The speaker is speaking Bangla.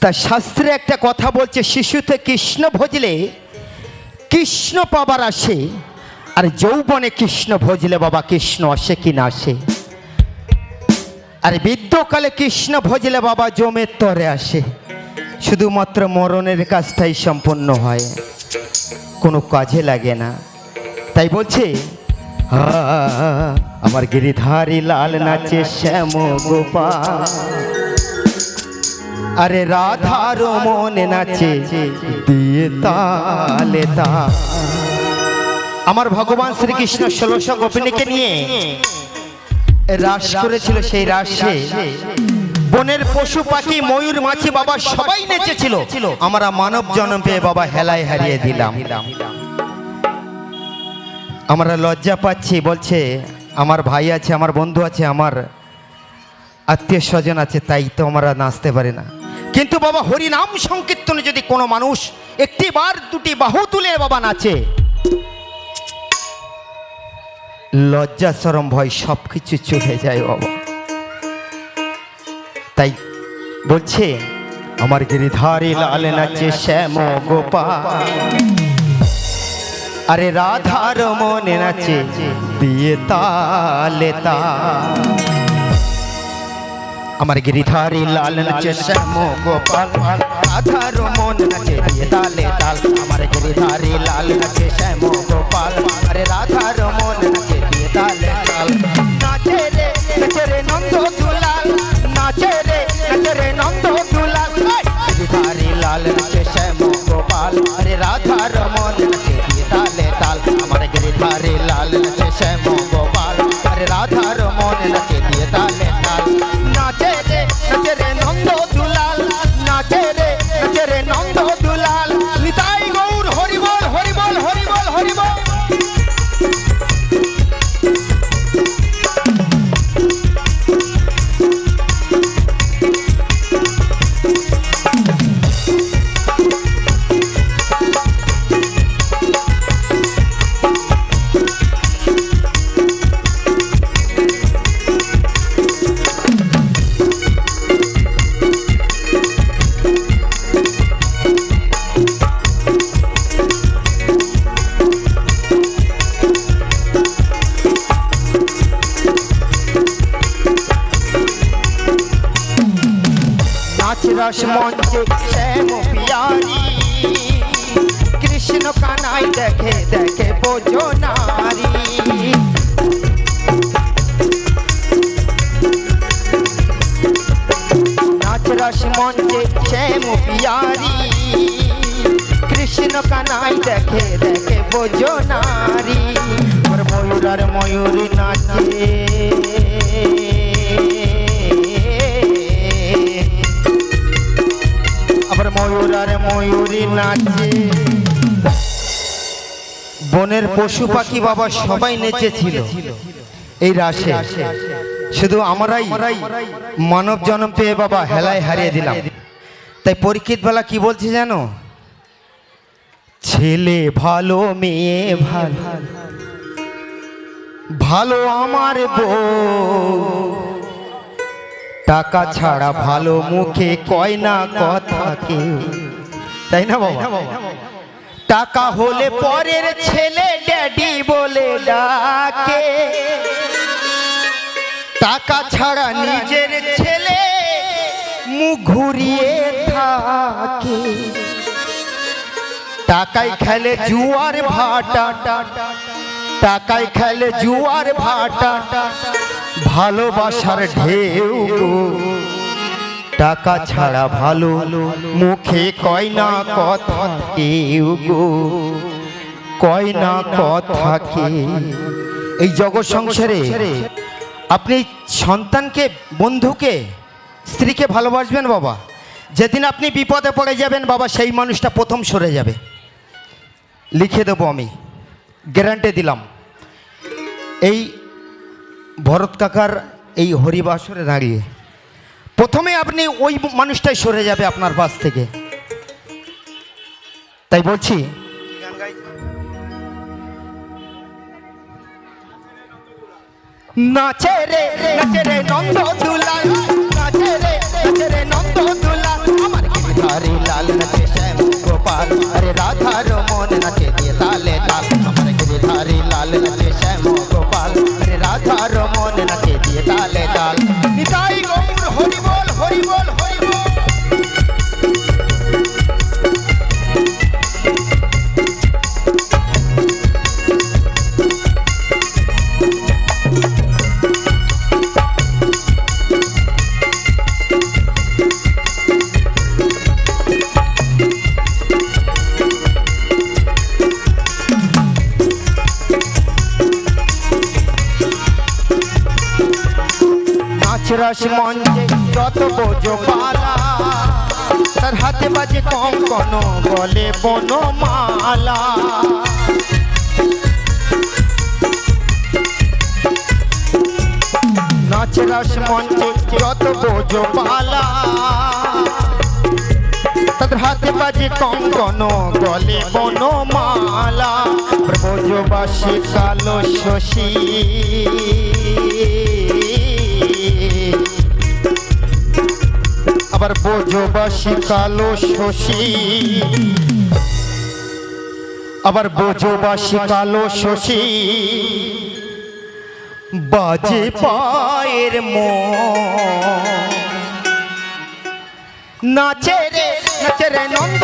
তা শাস্ত্রে একটা কথা বলছে শিশুতে কৃষ্ণ ভজলে কৃষ্ণ পাবার আসে আর যৌবনে কৃষ্ণ ভজলে বাবা কৃষ্ণ আসে কি না আসে? আর বৃদ্ধকালে কৃষ্ণ ভজলে বাবা জমের তরে আসে। শুধুমাত্র মরণের কাজটাই সম্পন্ন হয় কোনো কাজে লাগে না। তাই বলছে "আ, আমার গিরিধারী লাল নাচে শ্যাম গোপাল আরে রাধার মনে নাচে, দিয়ে তালে তা। আমার ভগবান শ্রীকৃষ্ণ ষোলশ গোপিনীকে নিয়ে রাস করেছিল সেই রাসে। বনের পশু পাখি, ময়ূর, মাছি, বাবা সবাই নেচেছিল। আমরা মানব জন্ম পেয়ে বাবা হেলায় হারিয়ে দিলাম। আমরা লজ্জা পাচ্ছি, বলছে, আমার ভাই আছে, আমার বন্ধু আছে, আমার আত্মীয় স্বজন আছে, তাই তো আমরা নাচতে পারি না। কিন্তু বাবা হরিনাম সংকীর্তনে যদি কোনো মানুষ একটি বার দুটি বাহু তুলে বাবা নাচে, লজ্জা সরম ভয় সব কিছু চলে যায় বাবা। তাই বলছে, আমার গিরিধারী লাল নাচে শ্যাম গোপাল। আরে রাধার মনে নাচে, দিয়ে তালে তা আমার গিরিধারী লাল নাচে শ্যাম গোপাল রাধার মন নাচে দিয়ে তালে তাল আমার গিরিধারী লাল নাচে শ্যাম গোপাল আরে রাধার মন নাচে দিয়ে তালে তাল নাচে রে নাচে রে নন্দ দুলাল নাচে রে নাচে রে নন্দ দুলাল গিরিধারী লাল নাচে শ্যাম গোপাল আরে রাধার মন নাচে দিয়ে তালে তাল আমার গিরিধারী লাল নাচে শ্যাম রস মঞ্চে শ্যাম পিয়ারি, কৃষ্ণ কানাই দেখে দেখে বোঝো নারী। নাচ রস মঞ্চে শ্যাম পিয়ারি, কৃষ্ণ কানাই দেখে দেখে বোঝো নারী। আর ময়ূর আর ময়ূর নাচে। ময়ূর আর ময়ূরী নাচে। বনের পশু পাখি বাবা সবাই নেচেছিল। এই রাসে শুধু আমরাই মানব জন্ম পেয়ে বাবা হেলায় হারিয়ে দিলাম। তাই পরীক্ষিত বেলা কি বলছে জানো? ছেলে ভালো, মেয়ে ভালো। ভালো আমার বউ। টাকা ছাড়া ভালো মুখে কয় না কথা কেউ? তাই না বাবা? টাকা হলে পরের ছেলে ড্যাডি বলে ডাকে। টাকা ছাড়া নিজের ছেলে মুখ ঘুরিয়ে থাকে। টাকায় খেলে জুয়ার ভাটা। টাকায় খেলে জুয়ার ভাটা। ভালোবাসার ঢেউ টাকা ছাড়া ভালো মুখে কয় না কথা কেউ গো। কয় না কথা কে এই জগৎ সংসারে আপনি সন্তানকে, বন্ধুকে, স্ত্রীকে ভালোবাসবেন বাবা। যেদিন আপনি বিপদে পড়ে যাবেন বাবা, সেই মানুষটা প্রথম সরে যাবে। লিখে দেবো আমি। গ্যারান্টি দিলাম। এই ভরত কাকার এই হরিবাসরে দাঁড়িয়ে। প্রথমে আপনি ওই মানুষটাই সরে যাবে আপনার পাশ থেকে। তাই বলছি গোপাল রাধার মন নাচে দিয়ে তালে তাল আমার গিটারে লাল নাচে শ্যাম নিতাই রস মঞ্চে যত বোঝো পালা তার হাতে বাজে কম কোন বলে বনমালা নাচ রস মঞ্চে যত বোঝো পালা তাদের হাতে বাজে কঙ্কন গলে বনমালা ব্রজবাসী কালো শশী আবার বোঝবাসী কালো শশী। আবার বোঝবাসী কালো শশী। বাজে পায়ের ম নাচে রে নাচে রে নন্দ